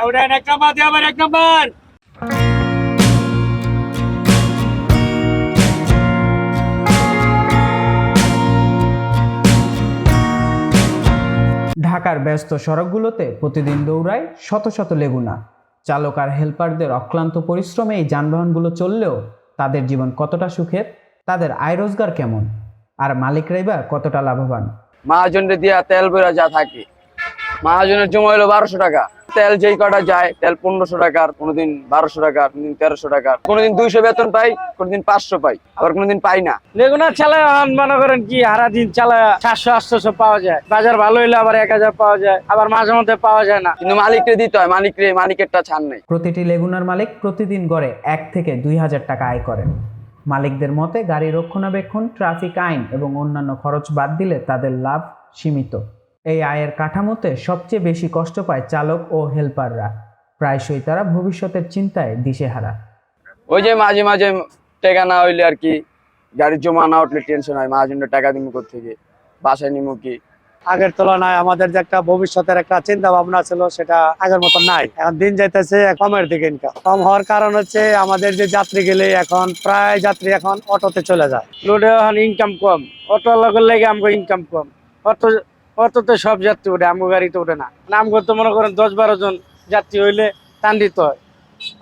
আউডান এক নাম্বার দিয়ে আবার এক নাম্বার। ঢাকার ব্যস্ত সড়কগুলোতে প্রতিদিন দৌড়ায় শত শত লেগুনা। চালক আর হেল্পারদের অক্লান্ত পরিশ্রমে এই যানবাহনগুলো চললেও তাদের জীবন কতটা সুখের তাদের আয় রোজগার কেমন আর মালিকরাই বা কতটা লাভবান? মহাজনরে দিয়া তেল বেরা যা থাকে। মহাজনের জমা হলো বারোশো টাকা। তেল যেই কটা যায় তেল পনেরোশো টাকার কোনোদিন বারোশো টাকার কোনোদিন তেরোশো টাকার। কোনোদিন দুইশো বেতন পাই কোনোদিন পাঁচশো পাই আবার কোনোদিন পাই না। লেগুনা চালায় মনে করেন কি হারা দিন চালায় সাতশো আটশো পাওয়া যায়। বাজার ভালো হইলে আবার এক হাজার পাওয়া যায় আবার মাঝে মধ্যে পাওয়া যায় না। কিন্তু মালিককে দিতে হয় মালিকরে মালিকেরটা ছাড় নেই। প্রতিটি লেগুনার মালিক প্রতিদিন গড়ে এক থেকে দুই হাজার টাকা আয় করেন। মালিকদের মতে গাড়ি রক্ষণাবেক্ষণ ট্রাফিক আইন এবং অন্যান্য খরচ বাদ দিলে তাদের লাভ সীমিত। এই আয়ের কাঠামোতে সবচেয়ে বেশি কষ্ট পায় চালক ও হেল্পাররা। প্রায়শই তারা ভবিষ্যতের চিন্তায় দিশেহারা। ওই যে মাঝে মাঝে টাকা না হইলে আর কি গাড়ির জমা না উঠলে টেনশন হয় মহাজনের টাকা দিব থেকে বাসায় নিমু কি? আগের তুলনায় আমাদের যে একটা ভবিষ্যতের একটা চিন্তা ভাবনা ছিল সেটা আগের মতো নাই। এখন দিন যাইতেছে কমের দিকে ইনকাম কম হওয়ার কারণ হচ্ছে আমাদের যে যাত্রী গেলে এখন প্রায় যাত্রী এখন অটোতে চলে যায়। লোডে এখন ইনকাম কম। অটো লগের লেগে আমগো ইনকাম কম। অটো অটোতে সব যাত্রী ওঠে, আমগো গাড়িতে উঠে না। নাম করতে মনে করেন দশ বারো জন যাত্রী হইলে টান দিতে হয়।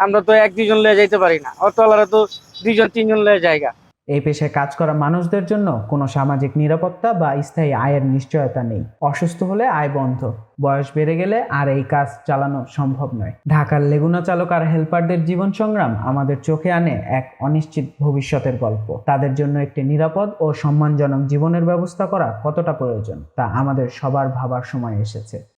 আমরা তো এক দুজন লয়ে যাইতে পারি না। অটোওয়ালারা তো দুইজন, তিনজন লয়ে জায়গা এই পেশায় কাজ করা মানুষদের জন্য কোনো সামাজিক নিরাপত্তা বা স্থায়ী আয়ের নিশ্চয়তা নেই। অসুস্থ হলে আয় বন্ধ, বয়স বেড়ে গেলে আর এই কাজ চালানো সম্ভব নয়। ঢাকার লেগুনা চালক আর হেল্পারদের জীবন সংগ্রাম আমাদের চোখে আনে এক অনিশ্চিত ভবিষ্যতের গল্প। তাদের জন্য একটি নিরাপদ ও সম্মানজনক জীবনের ব্যবস্থা করা কতটা প্রয়োজন তা আমাদের সবার ভাবার সময় এসেছে।